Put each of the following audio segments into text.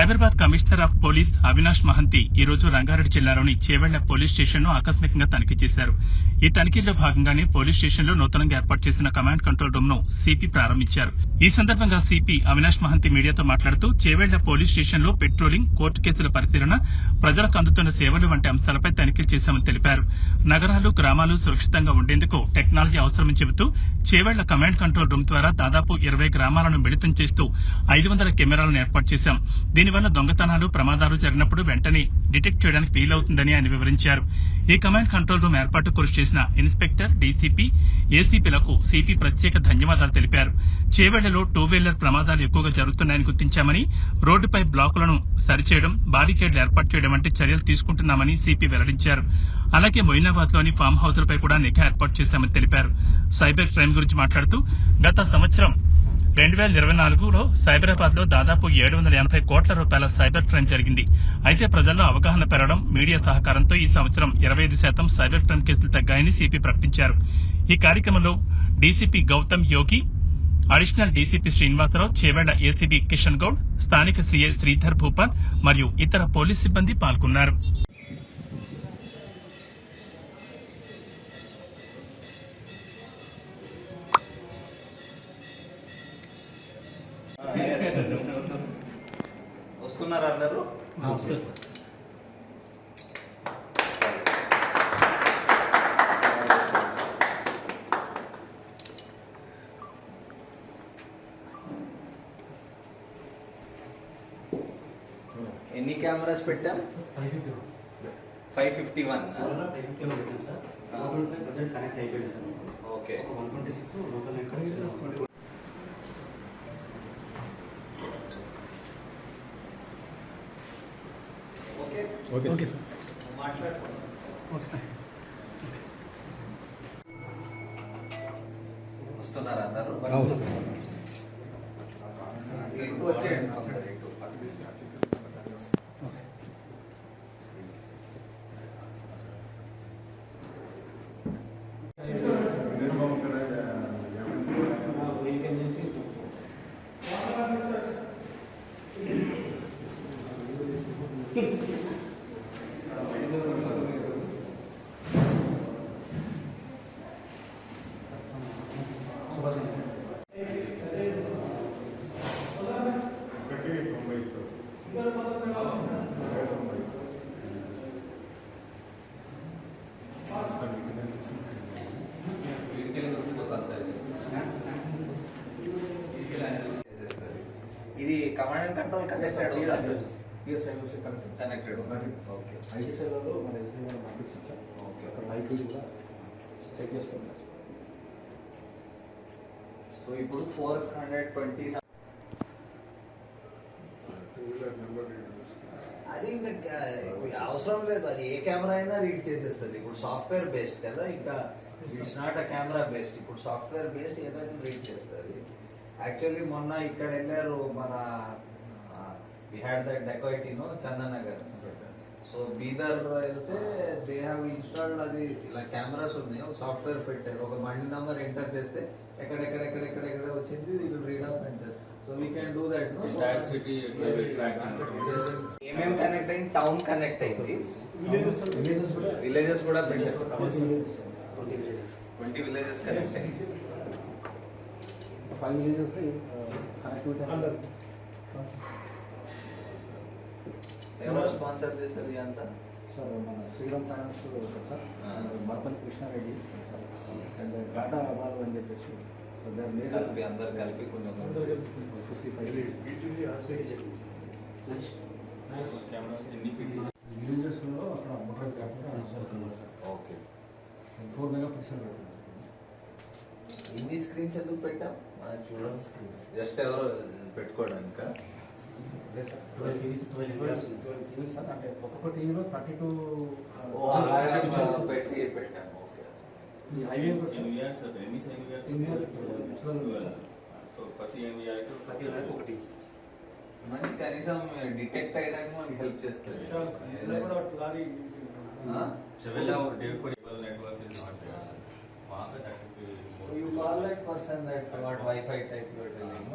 Cyberabad commissioner of police Avinash Mahanti ఈ రోజు రంగారెడ్డి జిల్లాలోని చేవెళ్ళ పోలీస్ స్టేషన్ను ఆకస్మికంగా తనిఖీ చేశారు. ఈ తనిఖీల్లో భాగంగానే పోలీస్ స్టేషన్లో నూతనంగా ఏర్పాటు చేసిన కమాండ్ కంట్రోల్ రూమ్ను సిపి ప్రారంభించారు. ఈ సందర్భంగా సిపి అవినాష్ మహంతి మీడియాతో మాట్లాడుతూ చేవెళ్ళ పోలీస్ స్టేషన్లో పెట్రోలింగ్ కోర్టు కేసుల పరిశీలన ప్రజలకు అందుతున్న సేవలు వంటి అంశాలపై తనిఖీలు చేశామని తెలిపారు. నగరాలు గ్రామాలు సురక్షితంగా ఉండేందుకు టెక్నాలజీ అవసరమని చెబుతూ చేవెళ్ళ కమాండ్ కంట్రోల్ రూమ్ ద్వారా దాదాపు ఇరవై గ్రామాలను మిళితం చేస్తూ ఐదు వందల కెమెరాలను ఏర్పాటు చేశాం. దీనివల్ల దొంగతనాలు ప్రమాదాలు జరిగినప్పుడు వెంటనే డిటెక్ట్ చేయడానికి వీలవుతుందని ఆయన వివరించారు. ఈ కమాండ్ కంట్రోల్ రూమ్ ఏర్పాటు కృషి చేసిన ఇన్స్పెక్టర్ డీసీపీ ఏసీపీలకు సిపి ప్రత్యేక ధన్యవాదాలు తెలిపారు. చేవెళ్ళలో టూ వీలర్ ప్రమాదాలు ఎక్కువగా జరుగుతున్నాయని గుర్తించామని రోడ్డుపై బ్లాకులను సరిచేయడం బారికేడ్లు ఏర్పాటు చేయడం వంటి చర్యలు తీసుకుంటున్నామని సిపి వెల్లడించారు. అలాగే మొయినాబాద్లోని ఫామ్ హౌస్లపై కూడా నిఘా ఏర్పాటు చేశామని తెలిపారు. సైబర్ క్రైమ్ గురించి మాట్లాడుతూ గత సంవత్సరం రెండు వేల ఇరవై నాలుగులో సైబరాబాద్లో దాదాపు ఏడు వందల ఎనభై కోట్ల రూపాయల సైబర్ క్రైమ్ జరిగింది. అయితే ప్రజల్లో అవగాహన పెరగడం మీడియా సహకారంతో ఈ సంవత్సరం ఇరవై ఐదు శాతం సైబర్ క్రైమ్ కేసులు తగ్గాయని సిపి ప్రకటించారు. ఈ కార్యక్రమంలో DCP Gautam Yogi additional DCP Srinivasarao Chevella ACP Kishan Goud స్థానిక సీఐ శ్రీధర్ భూపాల్ మరియు ఇతర పోలీస్ సిబ్బంది పాల్గొన్నారు. వస్తున్నారు అందరూ ఎన్ని కెమెరాస్ పెట్టాం? Five fifty one okay. Okay okay మాట్లాడుకోండి వస్తున్నారు అందరూ? ఇది command and control connected connected okay IT సేవలో మన ఎస్బీ గారు పంపించాం సార్ ఓకే అక్కడ కూడా చెక్ చేసుకుంటాం సో ఇప్పుడు ఫోర్ హండ్రెడ్ ట్వంటీ అది ఇంకా అవసరం లేదు. అది ఏ కెమెరా అయినా రీడ్ చేసేస్తుంది. ఇప్పుడు సాఫ్ట్వేర్ బేస్డ్ కదా ఇంకా it's not a camera based ఇప్పుడు సాఫ్ట్వేర్ బేస్డ్ ఏదైనా రీడ్ చేస్తుంది. యాక్చువల్లీ మొన్న ఇక్కడ వెళ్ళారు మన we had that డెకోయిటీనో Chandanagar so Bidar వెళ్తే దే హ్యావ్ ఇన్స్టాల్డ్ అది ఇలా కెమెరాస్ ఉన్నాయి ఒక సాఫ్ట్వేర్ పెట్టారు ఒక బండి నంబర్ ఎంటర్ చేస్తే ఎక్కడెక్కడెక్కడెక్కడెక్కడ వచ్చింది ఇది read of enter so we can do that no Entire city track ఏమేం కనెక్ట్ అయింది టౌన్ కనెక్ట్ అయింది విలేజెస్ కూడా విలేజెస్ కూడా పెట్టారు twenty villages twenty villages connect అయింది ఫైవ్ విలేజెస్ కనెక్టివిటీ ఎవరు స్పాన్సర్ చేశారు అంతా? సార్ మన Shriram finance sir. Marapalli Krishnareddy. And Tata Balu అని చెప్పేసి. కలిపి అందరు కలిపి కొంచెం ఫిఫ్టీ ఫైవ్ విలేజెస్లో అక్కడ మోటార్ కాకుండా ఓకే. ఫోర్ మెగా పిక్సెల్ పెడుతున్నాం ఇన్ని స్క్రీన్స్ ఎందుకు పెట్టాం? మనం చూడండి జస్ట్ ఎవరు పెట్టుకోవడానిక? అంటే ఒక్కొక్క టీవీలో థర్టీ టూ పెట్టి పెట్టాము ఈ హైవే సో ప్రతి ఎన్ఈఆర్కి ప్రతి ఎన్ఆర్కి ఒకటి మనకి కనీసం డిటెక్ట్ అయ్యడానికి మనకి హెల్ప్ చేస్తుంది Chevella David network is not మాకు you call that person that what wifi టైప్లో dealing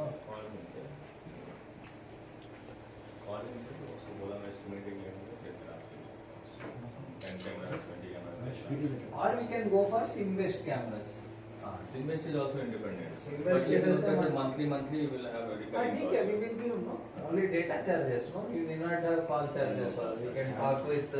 calling से तो उसको बोला मैं estimating लेने को कैसे आपसे 10 camera 20 camera Or we can go for SIM-based cameras. हाँ Sinbase is also independent Sinbase but ये is तो also- monthly monthly you will have a I recurring think cost. we will give no only data charges. No, you need not have call charges. For we can talk with. Uh,